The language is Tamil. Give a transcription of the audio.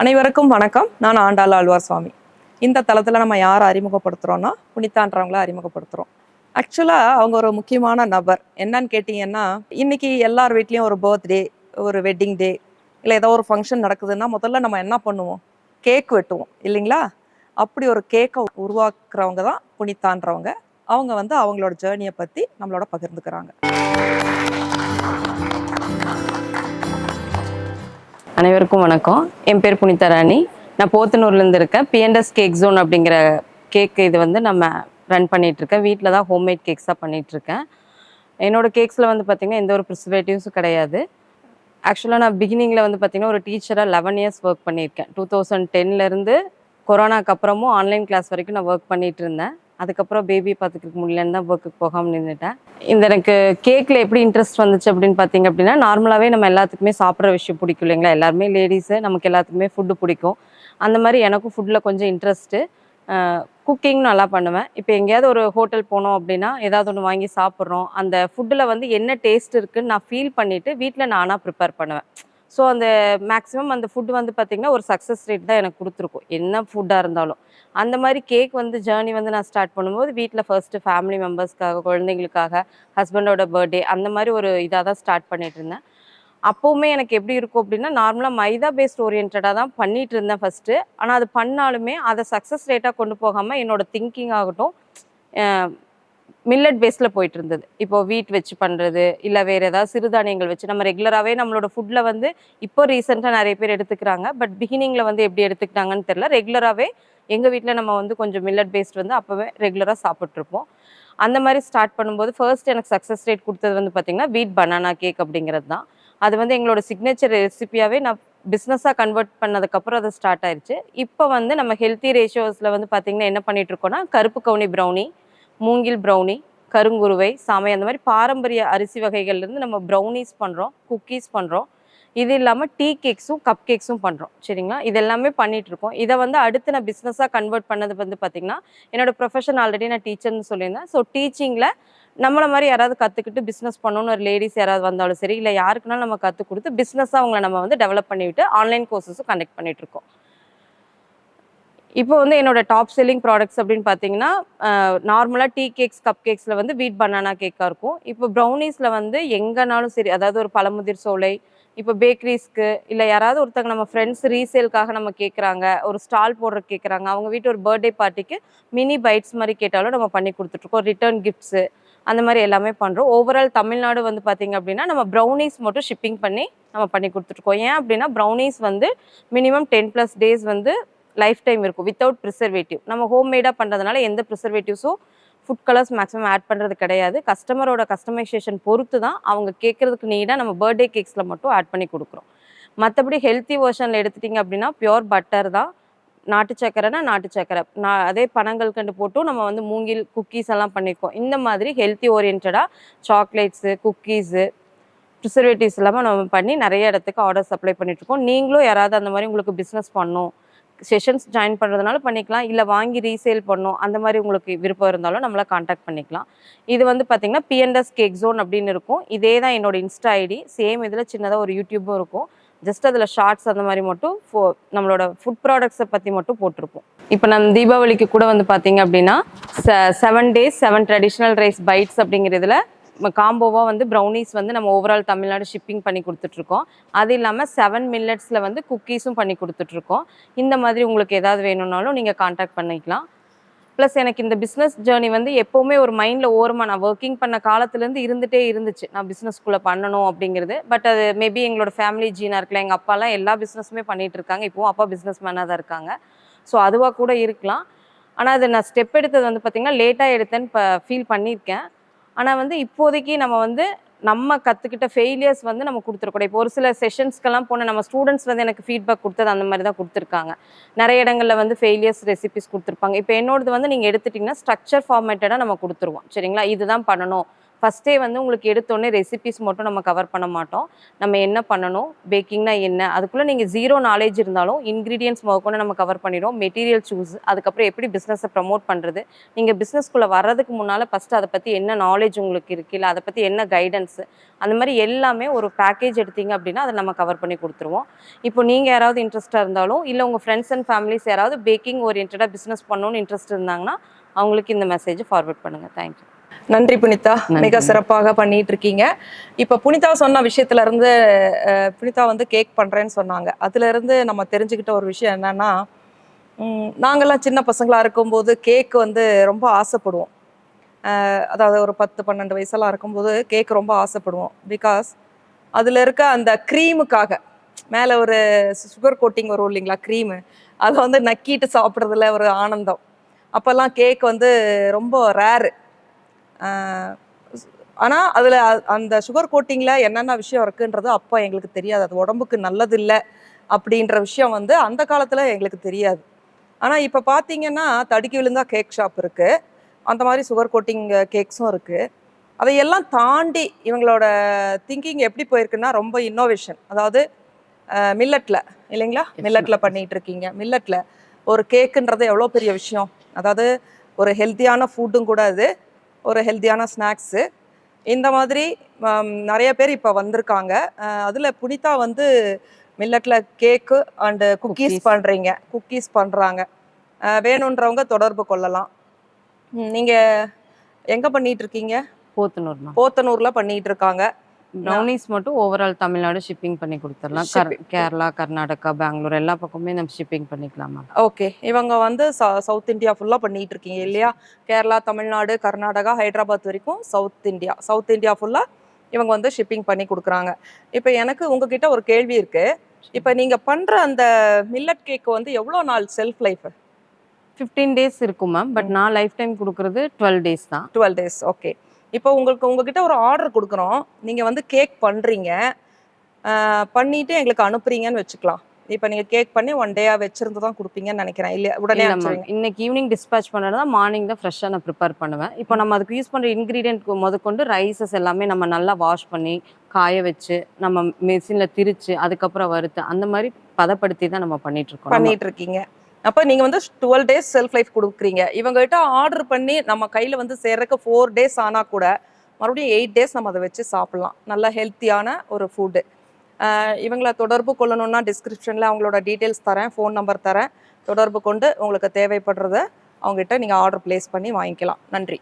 அனைவருக்கும் வணக்கம். நான் ஆண்டாள் ஆழ்வார் சுவாமி இந்த தளத்தில் நம்ம யாரை அறிமுகப்படுத்துகிறோன்னா புனிதான்றவங்கள அறிமுகப்படுத்துகிறோம் ஆக்சுவலாக அவங்க ஒரு முக்கியமான நபர். என்னன்னு கேட்டிங்கன்னா இன்றைக்கி எல்லார் வீட்லேயும் ஒரு பர்த்டே ஒரு வெட்டிங் டே இல்லை ஏதோ ஒரு ஃபங்க்ஷன் நடக்குதுன்னா முதல்ல நம்ம என்ன பண்ணுவோம்? கேக் வெட்டுவோம். இல்லைங்களா? அப்படி ஒரு கேக்கை உருவாக்குறவங்க தான் புனிதான்றவங்க. அவங்க வந்து அவங்களோட ஜேர்னியை பற்றி நம்மளோட பகிர்ந்துக்கிறாங்க. அனைவருக்கும் வணக்கம். என் பேர் புனிதா ராணி. நான் போத்தனூர்லேருந்து இருக்கேன். பிஎன்எஸ் கேக் ஜோன் அப்படிங்கிற கேக் இது வந்து நம்ம ரன் பண்ணிகிட்ருக்கேன் வீட்டில் தான் ஹோம்மேட் கேக்ஸாக பண்ணிகிட்ருக்கேன் என்னோடய என்னோட கேக்ஸில் வந்து பார்த்திங்கன்னா எந்த ஒரு ப்ரிசர்வேட்டிவ்ஸும் கிடையாது. ஆக்சுவலாக நான் பிகினிங்கில் வந்து பார்த்திங்கன்னா ஒரு டீச்சராக லெவன் இயர்ஸ் ஒர்க் பண்ணியிருக்கேன். டூ தௌசண்ட் டென்லேருந்து கொரோனாக்கு அப்புறமும் ஆன்லைன் கிளாஸ் வரைக்கும் நான் ஒர்க் பண்ணிகிட்டு இருந்தேன். அதுக்கப்புறம் பேபி பார்த்துக்க முடியலன்னு தான் ஒர்க்குக்கு போகாமல் நின்றுட்டேன் இந்த எனக்கு கேக்கில் எப்படி இன்ட்ரெஸ்ட் வந்துச்சு அப்படின்னு பார்த்தீங்க அப்படின்னா நார்மலாகவே நம்ம எல்லாத்துக்குமே சாப்பிட்ற விஷயம் பிடிக்கும் இல்லைங்களா? எல்லாருமே லேடிஸு நமக்கு எல்லாத்துக்குமே ஃபுட்டு பிடிக்கும். அந்த மாதிரி எனக்கும் ஃபுட்டில் கொஞ்சம் இன்ட்ரெஸ்ட்டு குக்கிங் நல்லா பண்ணுவேன். இப்போ எங்கேயாவது ஒரு ஹோட்டல் போனோம் அப்படின்னா ஏதாவது ஒன்று வாங்கி சாப்பிட்றோம். அந்த ஃபுட்டில் வந்து என்ன டேஸ்ட் இருக்குன்னு நான் ஃபீல் பண்ணிவிட்டு வீட்டில் நானாக ப்ரிப்பேர் பண்ணுவேன். ஸோ அந்த மேக்ஸிமம் அந்த ஃபுட் வந்து பார்த்திங்கன்னா ஒரு சக்ஸஸ் ரேட் தான் எனக்கு கொடுத்துருக்கும். என்ன ஃபுட்டாக இருந்தாலும். அந்த மாதிரி கேக் வந்து ஜேர்னி வந்து நான் ஸ்டார்ட் பண்ணும்போது வீட்டில் ஃபர்ஸ்ட்டு ஃபேமிலி மெம்பர்ஸ்க்காக குழந்தைங்களுக்காக ஹஸ்பண்டோட பர்த்டே அந்த மாதிரி ஒரு இதாக தான் ஸ்டார்ட் பண்ணிட்டு இருந்தேன். அப்போவுமே எனக்கு எப்படி இருக்கும் அப்படின்னா நார்மலாக மைதா பேஸ்ட் ஓரியன்டாக தான் பண்ணிட்டு இருந்தேன் ஃபஸ்ட்டு ஆனால் அது பண்ணாலுமே அதை சக்ஸஸ் ரேட்டாக கொண்டு போகாமல் என்னோடய திங்கிங் ஆகட்டும் மில்லட் பேஸில் போயிட்டு இருந்தது இப்போது வீட் வச்சு பண்ணுறது இல்லை வேறு ஏதாவது சிறுதானியங்கள் வச்சு நம்ம ரெகுலராகவே நம்மளோட ஃபுட்டில் வந்து இப்போ ரீசெண்டாக நிறைய பேர் எடுத்துக்கிறாங்க. பட் பிகினிங்கில் வந்து எப்படி எடுத்துக்கிட்டாங்கன்னு தெரில ரெகுலராகவே எங்கள் வீட்டில் நம்ம வந்து கொஞ்சம் மில்லட் பேஸ்ட் வந்து அப்போவே ரெகுலராக சாப்பிட்ருப்போம் அந்த மாதிரி ஸ்டார்ட் பண்ணும்போது ஃபர்ஸ்ட் எனக்கு சக்ஸஸ் ரேட் கொடுத்தது வந்து பார்த்திங்கன்னா வீட் பனானா கேக் அப்படிங்கிறது தான். அது வந்து எங்களோட சிக்னேச்சர் ரெசிபியாகவே நான் பிஸ்னஸாக கன்வெர்ட் பண்ணதுக்கப்புறம் அது ஸ்டார்ட் ஆயிடுச்சு இப்போ வந்து நம்ம ஹெல்த்தி ரேஷியோஸில் வந்து பார்த்திங்கன்னா என்ன பண்ணிகிட்ருக்கோன்னா கருப்பு கவுனி ப்ரௌனி மூங்கில் ப்ரௌனி கருங்குருவை சாமை அந்த மாதிரி பாரம்பரிய அரிசி வகைகள்லேருந்து நம்ம ப்ரௌனிஸ் பண்ணுறோம் குக்கீஸ் பண்ணுறோம் இது இல்லாமல் டீ கேக்ஸும் கப் கேக்ஸும் பண்ணுறோம் சரிங்களா? இது எல்லாமே பண்ணிகிட்ருக்கோம் இதை வந்து அடுத்து நான் பிஸ்னஸாக கன்வெர்ட் பண்ணது வந்து பார்த்திங்கன்னா என்னோடய ப்ரொஃபஷன் ஆல்ரெடி நான் டீச்சர்னு சொல்லியிருந்தேன். ஸோ டீச்சிங்கில் நம்மளை மாதிரி யாராவது கற்றுக்கிட்டு பிஸ்னஸ் பண்ணணும்னு ஒரு லேடிஸ் யாராவது வந்தாலும் சரி இல்லை யாருக்குனாலும் நம்ம கற்றுக் கொடுத்து பிஸ்னஸாக அவங்கள நம்ம வந்து டெவலப் பண்ணிவிட்டு ஆன்லைன் கோர்சஸும் கண்டக்ட் பண்ணிகிட்ருக்கோம் இருக்கோம். இப்போ வந்து என்னோட டாப் செல்லிங் ப்ராடக்ட்ஸ் அப்படின்னு பார்த்தீங்கன்னா நார்மலாக டீ கேக்ஸ் கப் கேக்ஸில் வந்து வீட் பனானா கேக்காக இருக்கும். இப்போ ப்ரௌனீஸில் வந்து எங்கேனாலும் சரி அதாவது ஒரு பழமுதிர் சோலை இப்போ பேக்கரிஸ்க்கு இல்லை யாராவது ஒருத்தங்க நம்ம ஃப்ரெண்ட்ஸ் ரீசேலுக்காக நம்ம கேட்குறாங்க ஒரு ஸ்டால் போடுற கேட்குறாங்க அவங்க வீட்டு ஒரு பர்த்டே பார்ட்டிக்கு மினி பைட்ஸ் மாதிரி கேட்டாலும் நம்ம பண்ணி கொடுத்துட்ருக்கோம் ரிட்டர்ன் கிஃப்ட்ஸு அந்த மாதிரி எல்லாமே பண்ணுறோம் ஓவரால் தமிழ்நாடு வந்து பார்த்திங்க அப்படின்னா நம்ம ப்ரௌனீஸ் மட்டும் ஷிப்பிங் பண்ணி நம்ம பண்ணி கொடுத்துட்ருக்கோம் ஏன் அப்படின்னா ப்ரௌனீஸ் வந்து மினிமம் டென் ப்ளஸ் டேஸ் வந்து லைஃப் டைம் இருக்கும் வித்தவுட் ப்ரிசர்வேட்டிவ் நம்ம ஹோம்மேடாக பண்ணுறதுனால எந்த ப்ரிசர்வேட்டிவ்ஸும் ஃபுட் கலர்ஸ் மேக்ஸிமம் ஆட் பண்ணுறது கிடையாது. கஸ்டமரோட கஸ்டமைசேஷன் பொறுத்து தான் அவங்க கேட்குறதுக்கு நீடாக நம்ம பர்த்டே கேக்ஸில் மட்டும் ஆட் பண்ணி கொடுக்குறோம். மற்றபடி ஹெல்த்தி வெர்ஷனில் எடுத்துட்டிங்க அப்படின்னா பியோர் பட்டர் தான். நாட்டு சக்கரைனா நாட்டு சக்கரை. நான் அதே பனங்கள் கண்டு போட்டும் நம்ம வந்து மூங்கில் குக்கீஸ் எல்லாம் பண்ணியிருக்கோம் இந்த மாதிரி ஹெல்த்தி ஓரியன்டாக சாக்லேட்ஸு குக்கீஸு ப்ரிசர்வேட்டிவ்ஸ் இல்லாமல் நம்ம பண்ணி நிறைய இடத்துக்கு ஆர்டர் சப்ளை பண்ணிகிட்ருக்கோம் நீங்களும் யாராவது அந்த மாதிரி உங்களுக்கு பிஸ்னஸ் பண்ணும் செஷன்ஸ் ஜாயின் பண்ணுறதுனால பண்ணிக்கலாம். இல்லை வாங்கி ரீசேல் பண்ணணும். அந்த மாதிரி உங்களுக்கு விருப்பம் இருந்தாலும் நம்மளை காண்டாக்ட் பண்ணிக்கலாம். இது வந்து பார்த்திங்கன்னா பிஎன்எஸ் கேக் ஜோன் அப்படின்னு இருக்கும். இதே தான் என்னோட இன்ஸ்டா ஐடி சேம் இதில் சின்னதாக ஒரு யூடியூப்பும் இருக்கும். ஜஸ்ட் அதில் ஷார்ட்ஸ் அந்த மாதிரி மட்டும் ஃபோ நம்மளோட ஃபுட் ப்ராடக்ட்ஸை பற்றி மட்டும் போட்டிருப்போம். இப்போ நம்ம தீபாவளிக்கு கூட வந்து பார்த்தீங்க அப்படின்னா seven days seven traditional rice bites அப்படிங்கிறதுல காம்போவாக வந்து ப்ரௌனிஸ் வந்து நம்ம ஓவரால் தமிழ்நாடு ஷிப்பிங் பண்ணி கொடுத்துட்ருக்கோம். அது இல்லாமல் செவன் மில்லட்ஸில் வந்து குக்கீஸும் பண்ணி கொடுத்துட்ருக்கோம். இந்த மாதிரி உங்களுக்கு ஏதாவது வேணும்னாலும் நீங்கள் காண்டாக்ட் பண்ணிக்கலாம். ப்ளஸ் எனக்கு இந்த பிஸ்னஸ் ஜேர்னி வந்து எப்போவுமே ஒரு மைண்டில் ஓரமாக நான் ஒர்க்கிங் பண்ண காலத்துலேருந்து இருந்துகிட்டே இருந்துச்சு. நான் பிஸ்னஸ்க்குள்ளே பண்ணணும் அப்படிங்கிறது. பட் அது மேபி எங்களோட ஃபேமிலி ஜீனாக இருக்கலாம் எங்கள் அப்பாலாம் எல்லா பிஸ்னஸுமே பண்ணிகிட்டு இருக்காங்க. இப்போவும் அப்பா பிஸ்னஸ் மேனாக தான் இருக்காங்க. ஸோ அதுவாக கூட இருக்கலாம். ஆனால் அது நான் ஸ்டெப் எடுத்தது வந்து பார்த்திங்கன்னா லேட்டாக எடுத்தேன்னு இப்போ ஃபீல் பண்ணியிருக்கேன். ஆனால் வந்து இப்போதைக்கு நம்ம வந்து நம்ம கற்றுக்கிட்ட ஃபெயிலியர்ஸ் வந்து நம்ம கொடுத்துருக்கூடாது இப்போ ஒரு சில செஷன்ஸ்க்கெல்லாம் போன நம்ம ஸ்டூடெண்ட்ஸ் வந்து எனக்கு ஃபீட்பேக் கொடுத்தது அந்த மாதிரி தான் கொடுத்துருக்காங்க. நிறைய இடங்களில் வந்து ஃபெயிலியர்ஸ் ரெசிபிஸ் கொடுத்துருப்பாங்க. இப்போ என்னோடது வந்து நீங்கள் எடுத்துட்டிங்கன்னா ஸ்ட்ரக்சர் ஃபார்மேட்டடாக நம்ம கொடுத்துருவோம். சரிங்களா? இதுதான் பண்ணணும். ஃபஸ்ட்டே வந்து உங்களுக்கு எடுத்தோடனே ரெசிபிஸ் மட்டும் நம்ம கவர் பண்ண மாட்டோம். நம்ம என்ன பண்ணணும்? பேக்கிங்னா என்ன? அதுக்குள்ளே நீங்கள் ஜீரோ நாலேஜ் இருந்தாலும் இன்க்ரீடியன்ஸ் முதற்கொண்டு நம்ம கவர் பண்ணிடுவோம். மெட்டீரியல் சூஸ் அதுக்கப்புறம் எப்படி பிஸ்னஸை ப்ரமோட் பண்ணுறது நீங்கள் பிஸ்னஸ்க்குள்ளே வர்றதுக்கு முன்னால் ஃபஸ்ட்டு அதை பற்றி என்ன நாலேஜ் உங்களுக்கு இருக்குது இல்லை அதை பற்றி என்ன கைடன்ஸு அந்த மாதிரி எல்லாமே ஒரு பேக்கேஜ் எடுத்தீங்க அப்படின்னா அதை நம்ம கவர் பண்ணி கொடுத்துருவோம். இப்போ நீங்கள் யாராவது இன்ட்ரெஸ்ட்டாக இருந்தாலும் இல்லை உங்கள் ஃப்ரெண்ட்ஸ் அண்ட் ஃபேமிலிஸ் யாராவது பேக்கிங் ஓரியன்டாக பிஸ்னஸ் பண்ணணும்னு இன்ட்ரெஸ்ட் இருந்தாங்கன்னா அவங்களுக்கு இந்த மெசேஜ் ஃபார்வர்ட் பண்ணுங்கள் தேங்க்யூ நன்றி புனிதா. மிக சிறப்பாக பண்ணிட்டு இருக்கீங்க இப்ப புனிதா சொன்ன விஷயத்துல இருந்து புனிதா வந்து கேக் பண்றேன்னு சொன்னாங்க. அதுல இருந்து நம்ம தெரிஞ்சுக்கிட்ட ஒரு விஷயம் என்னன்னா நாங்கெல்லாம் சின்ன பசங்களா இருக்கும்போது கேக் வந்து ரொம்ப ஆசைப்படுவோம். அதாவது ஒரு பத்து பன்னெண்டு வயசெல்லாம் இருக்கும்போது கேக் ரொம்ப ஆசைப்படுவோம். பிகாஸ் அதுல இருக்க அந்த க்ரீமுக்காக மேல ஒரு சுகர் கோட்டிங் வரும் இல்லைங்களா க்ரீமு அதை வந்து நக்கிட்டு சாப்பிட்றதுல ஒரு ஆனந்தம். அப்போல்லாம் கேக் வந்து ரொம்ப ரேரு ஆனால் அதில் அந்த சுகர் கோட்டிங்கில் என்னென்ன விஷயம் இருக்குன்றது அப்போ எங்களுக்கு தெரியாது. அது உடம்புக்கு நல்லது இல்லை அப்படின்ற விஷயம் வந்து அந்த காலத்தில் எங்களுக்கு தெரியாது. ஆனால் இப்போ பார்த்தீங்கன்னா தடுக்கி விழுந்தா கேக் ஷாப் இருக்குது அந்த மாதிரி சுகர் கோட்டிங் கேக்ஸும் இருக்குது அதையெல்லாம் தாண்டி இவங்களோட திங்கிங் எப்படி போயிருக்குன்னா ரொம்ப இன்னோவேஷன் அதாவது மில்லட்டில் இல்லைங்களா? மில்லட்டில் பண்ணிட்டு இருக்கீங்க மில்லட்டில் ஒரு கேக்குன்றது எவ்வளோ பெரிய விஷயம்? அதாவது ஒரு ஹெல்த்தியான ஃபுட்டும் கூட அது ஒரு ஹெல்த்தியான ஸ்நாக்ஸு இந்த மாதிரி நிறைய பேர் இப்போ வந்திருக்காங்க. அதில் புனிதா வந்து மில்லட்டில் கேக்கு அண்டு குக்கீஸ். பண்ணுறீங்க குக்கீஸ் பண்ணுறாங்க வேணுன்றவங்க தொடர்பு கொள்ளலாம். நீங்கள் எங்கே பண்ணிட்டு இருக்கீங்க? போத்தனூர் தான் போத்தனூரில் பண்ணிட்டு இருக்காங்க. ப்ரௌனிஸ் மட்டும் ஓவரால் தமிழ்நாடு ஷிப்பிங் பண்ணி கொடுத்துடலாம். கேரளா கர்நாடகா பெங்களூர் எல்லா பக்கமே நம்ம ஷிப்பிங் பண்ணிக்கலாம்? ஓகே இவங்க வந்து சவுத் இந்தியா ஃபுல்லாக பண்ணிட்டு இருக்கீங்க இல்லையா? கேரளா தமிழ்நாடு கர்நாடகா ஹைதராபாத் வரைக்கும் சவுத் இந்தியா சவுத் இந்தியா ஃபுல்லாக இவங்க வந்து ஷிப்பிங் பண்ணி கொடுக்குறாங்க. இப்போ எனக்கு உங்ககிட்ட ஒரு கேள்வி இருக்கு. இப்போ நீங்க பண்ற அந்த மில்லட் கேக் வந்து எவ்வளோ நாள் செல்ஃப் லைஃப் ஃபிஃப்டீன் டேஸ் இருக்கும் மேம் பட் நான் லைஃப் டைம் கொடுக்குறது டுவெல் டேஸ் தான். டுவெல் டேஸ் ஓகே இப்போ உங்களுக்கு உங்ககிட்ட ஒரு ஆர்டர் கொடுக்குறோம். நீங்கள் வந்து கேக் பண்ணுறீங்க பண்ணிட்டு எங்களுக்கு அனுப்புறீங்கன்னு வச்சுக்கலாம். இப்போ நீங்கள் கேக் பண்ணி ஒன் டேயாக வச்சிருந்து தான் கொடுப்பீங்கன்னு நினைக்கிறேன். இல்லையா உடனே இன்னைக்கு ஈவினிங் டிஸ்பேச் பண்ணது தான் மார்னிங் தான் ஃப்ரெஷ்ஷாக நான் ப்ரிப்பேர் பண்ணுவேன். இப்போ நம்ம அதுக்கு யூஸ் பண்ணுற இன்க்ரீடியன்ட் முதற்கொண்டு ரைசஸ் எல்லாமே நம்ம நல்லா வாஷ் பண்ணி காய வச்சு நம்ம மெஷினில் திரிச்சு அதுக்கப்புறம் வறுத்து அந்த மாதிரி பதப்படுத்தி தான் நம்ம பண்ணிட்டு இருக்கோம். பண்ணிட்டு இருக்கீங்க. அப்போ நீங்கள் வந்து டுவெல் டேஸ் செல்ஃப் லைஃப் கொடுக்குறீங்க. இவங்ககிட்ட ஆர்டர் பண்ணி நம்ம கையில் வந்து சேர்றதுக்கு ஃபோர் டேஸ் ஆனால் கூட மறுபடியும் எயிட் டேஸ் நம்ம அதை வச்சு சாப்பிட்லாம். நல்ல ஹெல்த்தியான ஒரு ஃபுட்டு இவங்களை தொடர்பு கொள்ளணும்னா டிஸ்கிரிப்ஷனில் அவங்களோட டீட்டெயில்ஸ் தரேன் ஃபோன் நம்பர் தரேன். தொடர்பு கொண்டு உங்களுக்கு தேவைப்படுறத அவங்ககிட்ட நீங்கள் ஆர்டர் ப்ளேஸ் பண்ணி வாங்கிக்கலாம். நன்றி.